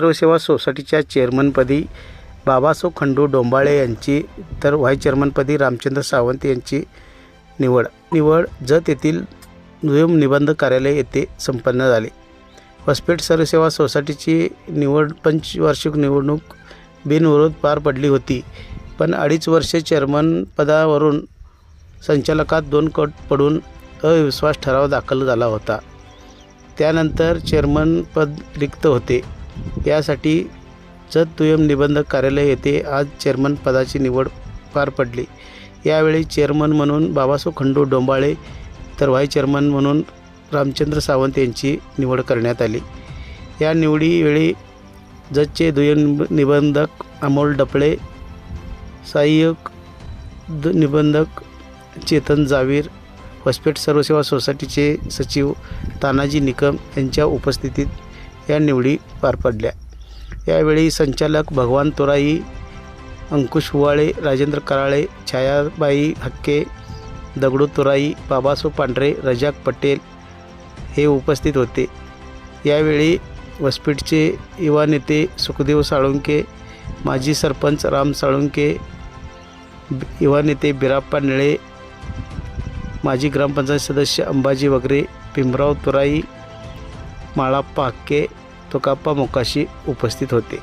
सर्वसेवा सोसायटीच्या चेअरमनपदी बाबासो खंडू डोंबाळे यांची तर व्हाईस चेअरमनपदी रामचंद्र सावंत यांची निवड. निवड जत येथील दुय्यम निबंध कार्यालय येथे संपन्न झाले. हॉस्पिट सर्वसेवा सोसायटीची निवड पंचवार्षिक निवडणूक बिनविरोध पार पडली होती. पण अडीच वर्षे चेअरमन पदावरून संचालकात दोन कट पडून अविश्वास ठराव दाखल झाला होता. त्यानंतर चेअरमन पद रिक्त होते. यासाठी जत दुय्यम निबंधक कार्यालय येथे आज चेअरमन पदाची निवड पार पडली. यावेळी चेअरमन म्हणून बाबासो खंडू डोंबाळे तर व्हाईस चेअरमन म्हणून रामचंद्र सावंत यांची निवड करण्यात आली. या निवडीवेळी जतचे दुय्यम निबंधक अमोल डपळे सहाय्यक द निबंधक चेतन जावीर हॉस्पिट सर्वसेवा सोसायटीचे सचिव तानाजी निकम यांच्या उपस्थितीत या निवडी पार पडल्या. यावेळी संचालक भगवान तोराई अंकुश हुवाळे राजेंद्र कराळे छायाबाई हक्के दगडू तोराई बाबासो पांढरे रजाक पटेल हे उपस्थित होते. यावेळी वसपीठचे युवा नेते सुखदेव साळुंके माजी सरपंच राम साळुंके युवा नेते बिराप्पा निळे माजी ग्रामपंचायत सदस्य अंबाजी वगैरे भीमराव तुराई माळाप्पा हक्के तुकाप्पा मोकाशी उपस्थित होते.